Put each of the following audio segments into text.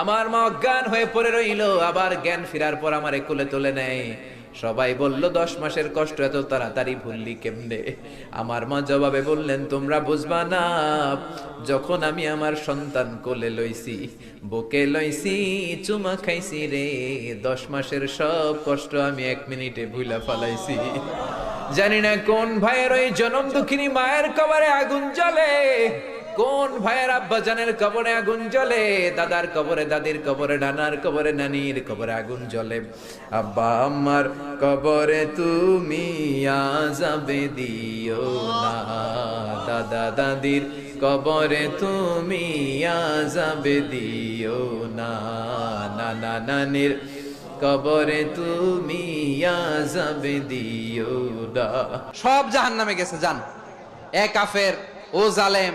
আমার মা অজ্ঞান হয়ে পড়ে রইল, আবার জ্ঞান ফেরার পর আমার কোলে তুলে নেয়। সবাই বলল, দশ মাসের কষ্ট, এত তাড়াতাড়ি ভুললি কেমনে? আমার মা জবাবে বললেন, তোমরা বুঝবা না, যখন আমি আমার সন্তান কোলে লইছি, বুকে লইছি, চুমা খাইছি রে, দশ মাসের সব কষ্ট আমি এক মিনিটে ভুলা ফালাইছি। জানি না কোন ভাইয়ের ওই জনম দুঃখিনী মায়ের কবারে আগুন জ্বলে কোন ভাইয়ের আব্বা জানের কবরে আগুন জ্বলে? দাদার কবরে, দাদির কবরে, নানার কবরে, নানির কবরে আগুন জ্বলে। আব্বা, আম্মার কবরে তুমি আজাবে দিও না। দাদা, দাদির কবরে তুমি আজাবে দিও না। নানা, নানির কবরে তুমি আজাবে দিও না। সব জাহান নামে গেছে, জান। এ কাফের, ও জালেম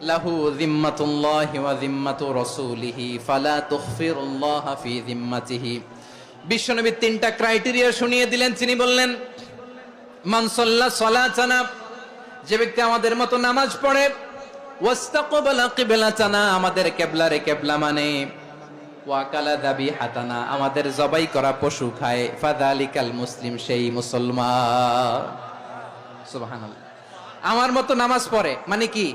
লাহু জিম্মাতুল্লাহি ওয়া জিম্মাতু রাসূলিহি, ফালা তুখফিরুল্লাহ ফি জিম্মাতিহি বিশ্বনবী তিনটা ক্রাইটেরিয়া শুনিয়ে দিলেন। তিনি বললেন, মান সাল্লা সালাতানা, যে ব্যক্তি আমাদের মতো নামাজ পড়ে, ওয়াস্তাকবালা কিবলাতানা, আমাদের কেবলারে কেবলা মানে ওয়াকালা দাবি হাতানা আমাদের জবাই করা পশু খায় ফাদালিকাল মুসলিম সেই মুসলমান। সুবহানাল্লাহ। আমার মতো নামাজ পড়ে মানে কি?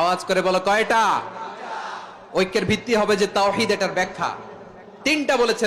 আওয়াজ করে বলো কয়টা? ঐক্যের ভিত্তি হবে যে তাওহিদ এটার ব্যাখ্যা। তিনটা বলেছেন